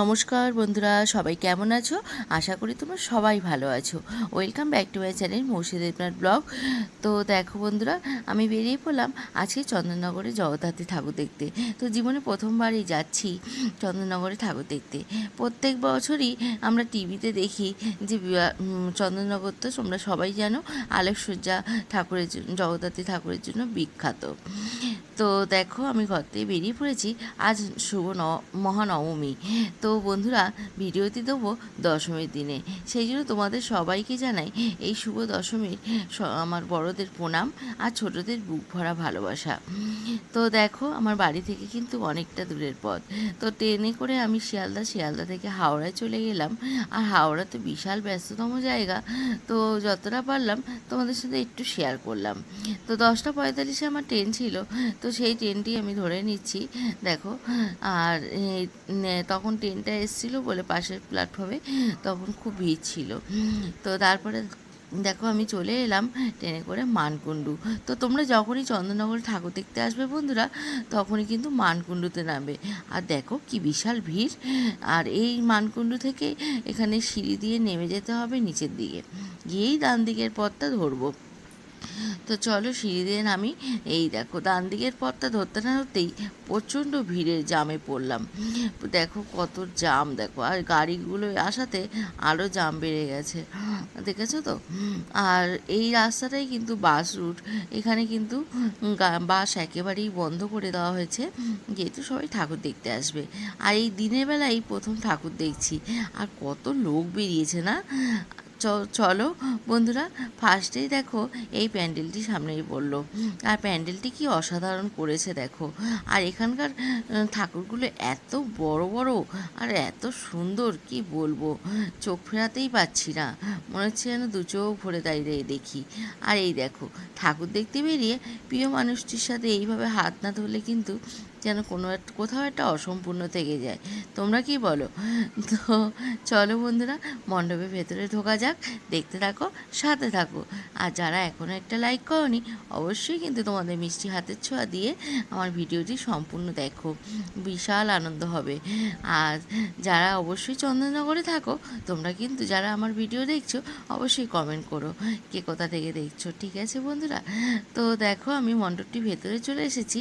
নমস্কার বন্ধুরা, সবাই কেমন আছো? আশা করি তোমরা সবাই ভালো আছো। Welcome back to my channel Mousi Debnath blog তো দেখো বন্ধুরা, আমি বেরিয়ে পড়লাম আজকে চন্দননগরে জগদ্ধাত্রী ঠাকুর দেখতে। তো জীবনে প্রথমবারই যাচ্ছি চন্দননগরে ঠাকুর দেখতে। প্রত্যেক বছরই আমরা টিভিতে দেখি যে চন্দননগর তো তোমরা সবাই জানো, আলোকসজ্জা ঠাকুরের জন্য, জগদ্ধাত্রী ঠাকুরের জন্য বিখ্যাত। তো দেখো আমি ঘর থেকে বেরিয়ে পড়েছি আজ শুভ ন, মহানবমী। তো বন্ধুরা ভিডিওতে দেবো দশমীর দিনে। সেই জন্য তোমাদের সবাইকে জানাই, এই শুভ দশমীর আমার বড়দের প্রণাম আর ছোটদের বুক ভরা ভালোবাসা। তো দেখো, আমার বাড়ি থেকে কিন্তু অনেকটা দূরের পথ। তো ট্রেনে করে আমি শিয়ালদা শিয়ালদা থেকে হাওড়ায় চলে গেলাম। আর হাওড়া তো বিশাল ব্যস্ততম জায়গা। তো যতটা পারলাম তোমাদের সাথে একটু শেয়ার করলাম। তো দশটা পঁয়তাল্লিশে আমার ট্রেন ছিল। তো সেই ট্রেনটি আমি ধরে নিচ্ছি। দেখো, আর তখন ট্রেনটা এসেছিল বলে পাশের প্ল্যাটফর্মে তখন খুব ভিড় ছিল। তো তারপরে দেখো আমি চলে এলাম ট্রেনে করে মানকুণ্ডু। তো তোমরা যখনই চন্দননগর ঠাকুর দেখতে আসবে বন্ধুরা, তখনই কিন্তু মানকুণ্ডুতে নামবে। আর দেখো কি বিশাল ভিড়। আর এই মানকুণ্ডু থেকে এখানে সিঁড়ি দিয়ে নেমে যেতে হবে নিচের দিকে। গিয়েই ডান দিকের পথটা ধরবো। তো চলো সিঁড়ি দিয়ে নামি। এই দেখো ডান দিকের পথটা ধরতে না ধরতেই প্রচণ্ড ভিড়ের জামে পড়লাম। দেখো কত জাম, দেখো, আর গাড়িগুলো আসাতে আরও জাম বেড়ে গেছে, দেখেছ তো? আর এই রাস্তাটাই কিন্তু বাস রুট, এখানে কিন্তু বাস একেবারেই বন্ধ করে দেওয়া হয়েছে, যেহেতু সবাই ঠাকুর দেখতে আসবে। আর এই দিনের বেলায় প্রথম ঠাকুর দেখছি, আর কত লোক বেরিয়েছে না? চলো। বন্ধুরা, ফার্স্টেই দেখো, এই প্যান্ডেলটি সামনেই পড়ল। আর প্যান্ডেলটি কি অসাধারণ করেছে দেখো। আর এখানকার ঠাকুরগুলো এত বড় বড়, আর এত সুন্দর, কি বলব? চোখ ফেরাতেই পাচ্ছি না। মনে হচ্ছে যেন দু চোখ ভরে দাঁড়িয়ে দেখি। আর এই দেখো, ঠাকুর দেখতে বেরিয়ে প্রিয় মানুষটির সাথে এইভাবে হাত না ধরলে কিন্তু যেন কোনো একটা, কোথাও একটা অসম্পূর্ণ থেকে যায়। তোমরা কি বলো? তো চলো বন্ধুরা, মণ্ডপের ভেতরে ঢোকা যাক, দেখতে থাকো, সাথে থাকো। আর যারা এখনও একটা লাইক করনি, অবশ্যই কিন্তু তোমাদের মিষ্টি হাতের ছোঁয়া দিয়ে আমার ভিডিওটি সম্পূর্ণ দেখো। বিশাল আনন্দ হবে। আর যারা অবশ্যই চন্দননগরে থাকো, তোমরা কিন্তু যারা আমার ভিডিও দেখছ, অবশ্যই কমেন্ট করো কে কোথা থেকে দেখছ, ঠিক আছে বন্ধুরা? তো দেখো, আমি মণ্ডপটি ভেতরে চলে এসেছি।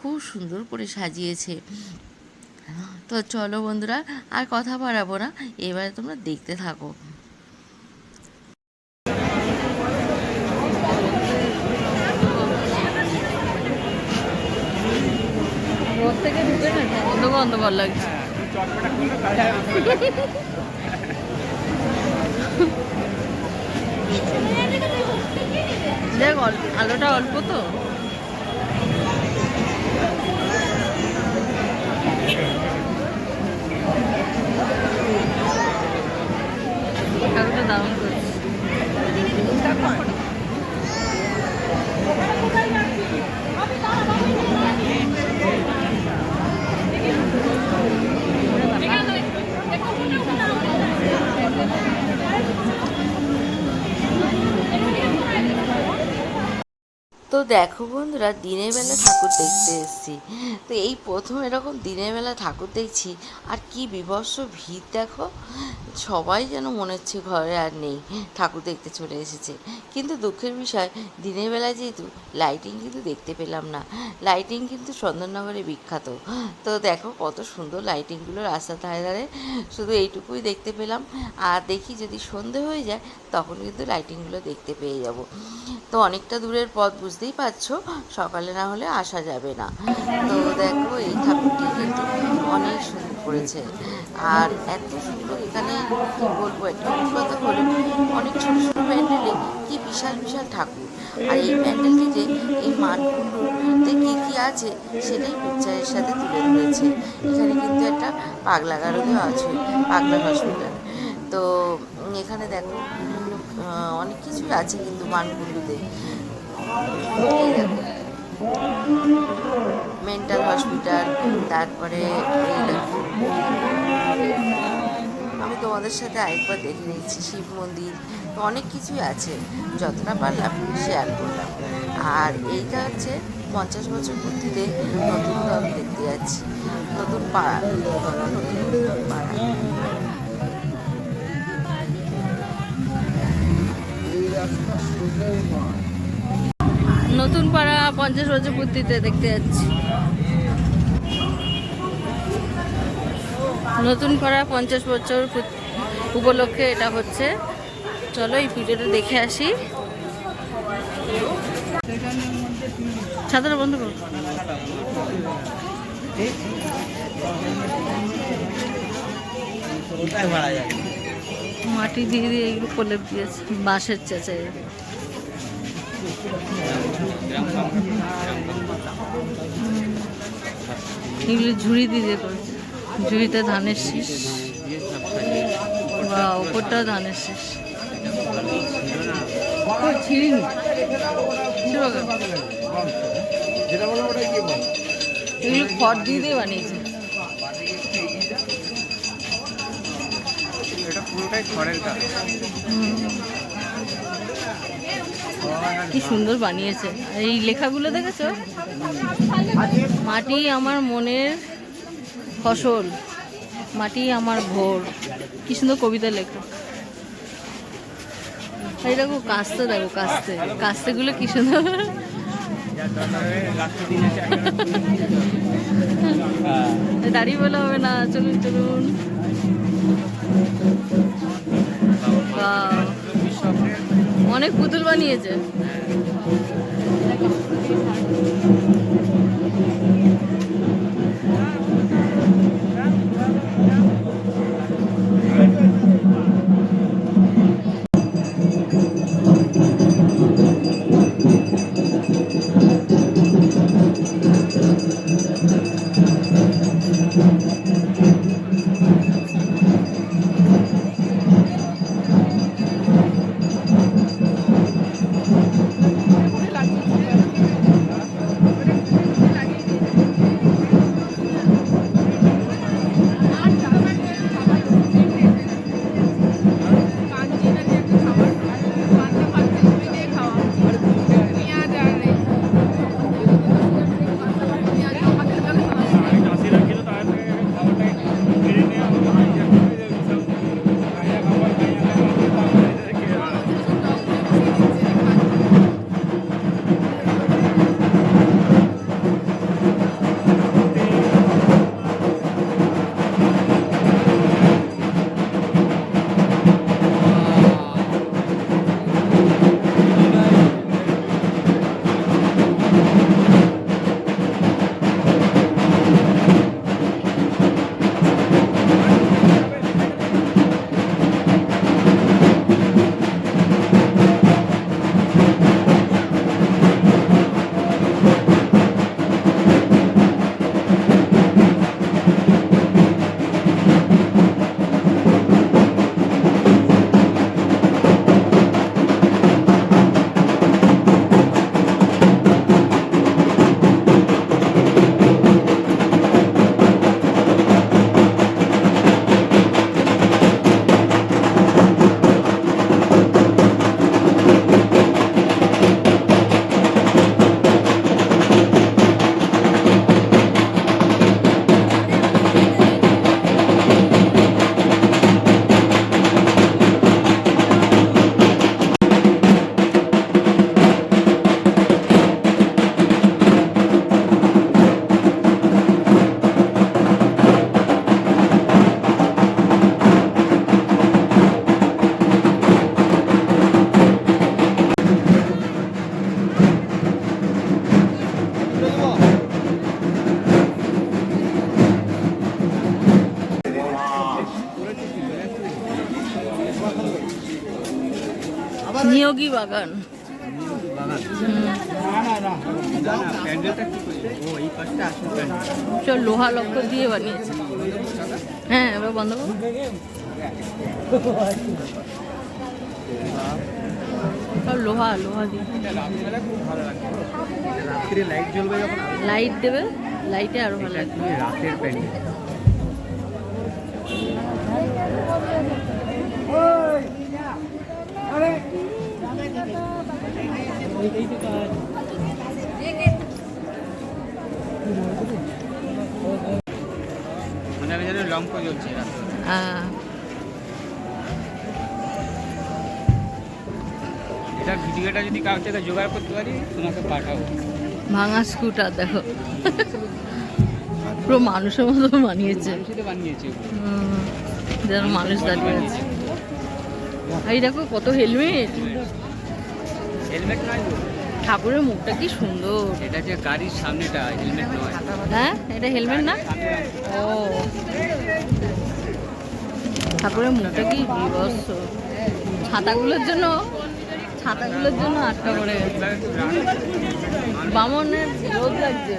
খুব সুন্দর করে সাজিয়েছে। তো চলো বন্ধুরা, আর কথা বাড়াবো না, এবারে তোমরা দেখতে থাকো। থেকে লাগছে। দেখ আলোটা অল্প তো। ঠাকুরটা দারুণ করছে। তো দেখো বন্ধুরা, দিনের বেলা ঠাকুর দেখতে এসেছি। তো এই প্রথম এরকম দিনের বেলা ঠাকুর দেখছি, আর কি বিভৎস ভিড় দেখো। সবাই যেন মনে হচ্ছে ঘরে আর নেই, ঠাকুর দেখতে চলে এসেছে। কিন্তু দুঃখের বিষয়, দিনের বেলা যেহেতু লাইটিং কিন্তু দেখতে পেলাম না। লাইটিং কিন্তু চন্দননগরে বিখ্যাত। তো দেখো কত সুন্দর লাইটিংগুলো রাস্তার ধারে ধারে, শুধু এইটুকুই দেখতে পেলাম। আর দেখি যদি সন্ধে হয়ে যায়, তখন কিন্তু লাইটিংগুলো দেখতে পেয়ে যাব। তো অনেকটা দূরের পথ, বুঝতেই পারছ সকালে না হলে আসা যাবে না। তো দেখো, এই ঠাকুরটি কিন্তু অনেক সুন্দর করেছে। আর এত সুন্দর এখানে, কি বলব একটা কথা হলো অনেক ছোট ছোট প্যান্ডেলে কি বিশাল বিশাল ঠাকুর। আর এই প্যান্ডেলটিতে এই মানকুণ্ডুতে কি কি আছে, সেটাই পিকচারের সাথে তুলে ধরেছে। এখানে কিন্তু একটা পাগলা গারদেও আছে, পাগলা হসপিটাল তো এখানে দেখো অনেক কিছুই আছে কিন্তু মানকুণ্ডুতে মেন্টাল হসপিটাল তারপরে আমি তোমাদের সাথে আরেকবার দেখে নিচ্ছি শিব মন্দির। অনেক কিছুই আছে, যতটা পারলাম শেয়ার করলাম। আর এইটা হচ্ছে পঞ্চাশ বছর পূর্তিতে নতুন দল দেখতে যাচ্ছি। নতুন পাড়া নতুন পাড়া নতুন পাড়া পঞ্চাশ বছর পূর্তিতে দেখতে যাচ্ছি। নতুন পাড়া পঞ্চাশ বছর উপলক্ষে এটা হচ্ছে। চলো এই পুজোটা দেখে আসি। ছাতাটা বন্ধ করো। মাটি দিয়ে দিয়ে এগুলো প্রলেপ দিয়েছে বাঁশের চেঁচায়। এগুলো ঝুড়ি দিয়ে করেছে। ঝুড়িতে ধানের শীষ। বা ওপরটা ধানের শীষ। ছিঁড়িনি এগুলো খড় দিয়ে দিয়ে বানিয়েছে। এটা পুরোটাই খড়ের কাজ। কি সুন্দর বানিয়েছে। এই লেখাগুলো দেখেছ? মাটি আমার মনের ফসল, মাটি আমার ভোর। কি সুন্দর কবিতা লেখা। এই দেখো কাস্তে দেখো কাস্তে। কাস্তেগুলো কি সুন্দর। দাঁড়িয়ে বলা হবে না, চলুন চলুন। অনেক পুতুল বানিয়েছে। নিয়োগী লোহা লক্কর দিয়ে বানিয়েছে। হ্যাঁ এবার বন্ধ করো। লোহা লোহা দিয়ে। লাইট দেবে? লাইটে আরও ভালো লাগবে যেন লম্প জ্বলছে রাস্তা হ্যাঁ এটা ভিডিওটা যদি কাউ থেকে জোগাড় করতে পারি তোমাকে পাঠাবো। ভাঙা স্কুটার দেখো। পুরো মানুষের মতো বানিয়েছে। বানিয়েছে। যেন মানুষ দাঁড়িয়ে আছে। এই দেখো কত হেলমেট। হেলমেট তো। ঠাকুরের মুখটা কি সুন্দর। এটা যে গাড়ির সামনেটা হেলমেট নয়। হ্যাঁ এটা হেলমেট না? ও। ঠাকুরের মুখটা কি বিভৎস। ছাতাগুলোর জন্য ছাতাগুলোর জন্য আটকা পড়ে গেছে। বামনের রোদ লাগছে।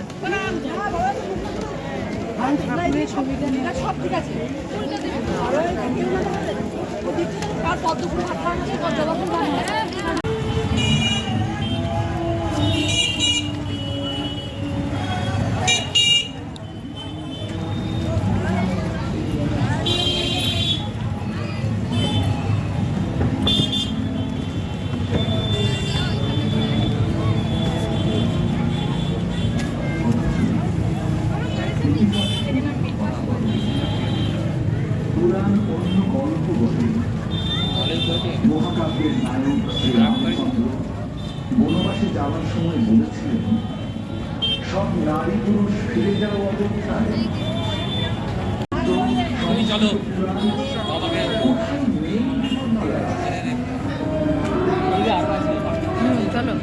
হুম চলো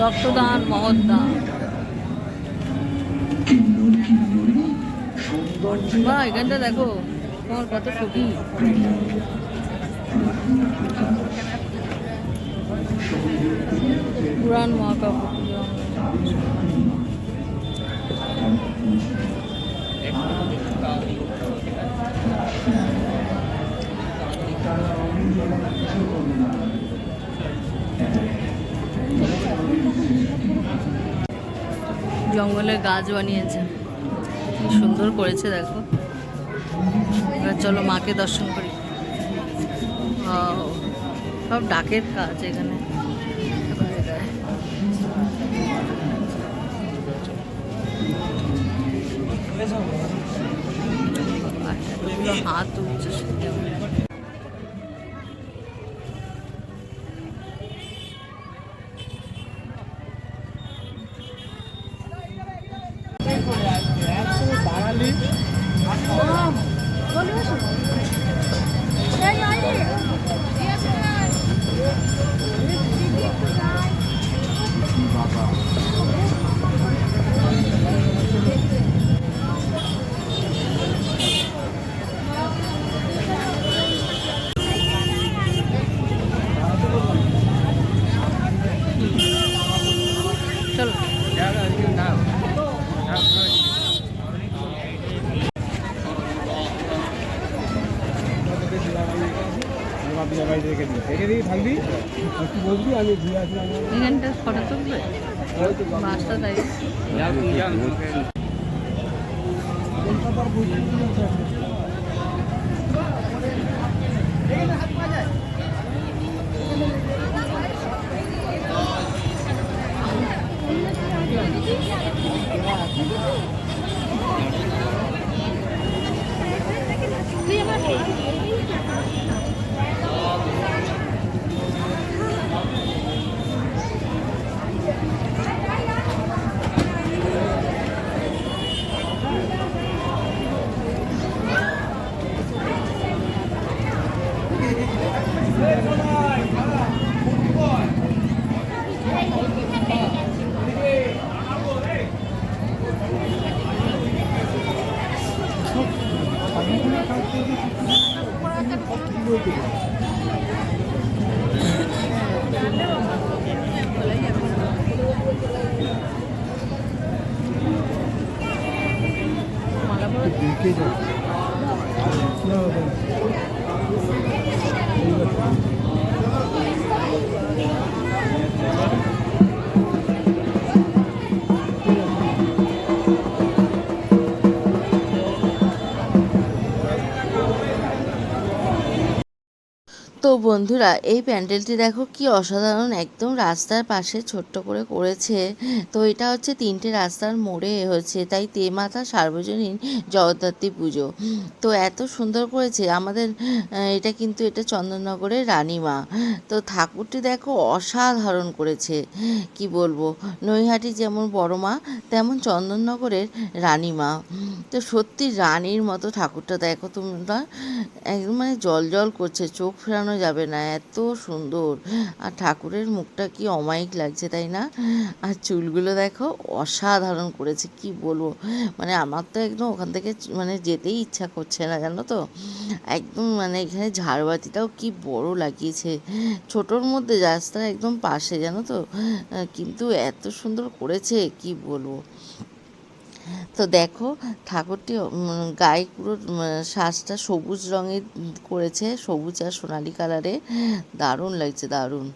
রক্তদান মহদান কিন্নর কিন্নরী সৌন্দর্য বা এখানটা দেখো তোমার কত ছবি পুরাণ মহাকাব্য জঙ্গলে গাছ বানিয়েছে। কি সুন্দর করেছে, দেখো। এবার চলো মাকে দর্শন করি। সব ডাকের কাজ এখানে। 그래서 아, 이거 아도 진짜 신기하네. Kabar bunyi. মালা পরে বন্ধুরা, এই প্যান্ডেলটি দেখো কি অসাধারণ। একদম রাস্তার পাশে ছোট্ট করে করেছে। তো এটা হচ্ছে তিনটে রাস্তার মোড়ে হচ্ছে, তাই তেমাতা, সার্বজনীন, জগদ্ধাত্রী পুজো। তো এত সুন্দর করেছে। আমাদের এটা কিন্তু এটা চন্দননগরের রানীমা। তো ঠাকুরটি দেখো অসাধারণ করেছে। কি বলব? নৈহাটি যেমন বড় মা, তেমন চন্দননগরের রানীমা। তো সত্যি রানীর মতো ঠাকুরটা দেখো তোমরা। একদম মানে জল জল করছে, চোখ ফেরানো যাবে। না, এত সুন্দর। আর ঠাকুরের মুখটা কি অমায়িক লাগছে, তাই না? আর চুলগুলো দেখো, অসাধারণ করেছে, কি বলব? মানে আমার তো একদম ওখান থেকে মানে যেতেই ইচ্ছা করছে না, জানো তো? একদম মানে এখানে ঝাড়বাতিটাও কি বড় লাগিয়েছে। ছোটোর মধ্যে রাস্তার একদম পাশে, জানো তো? কিন্তু এত সুন্দর করেছে, কি বলব? তো দেখো, ঠাকুরটি গায়ে পুরো সাজটা সবুজ রঙের করেছে, সবুজ আর সোনালি কালারে দারুণ লাগছে, দারুণ।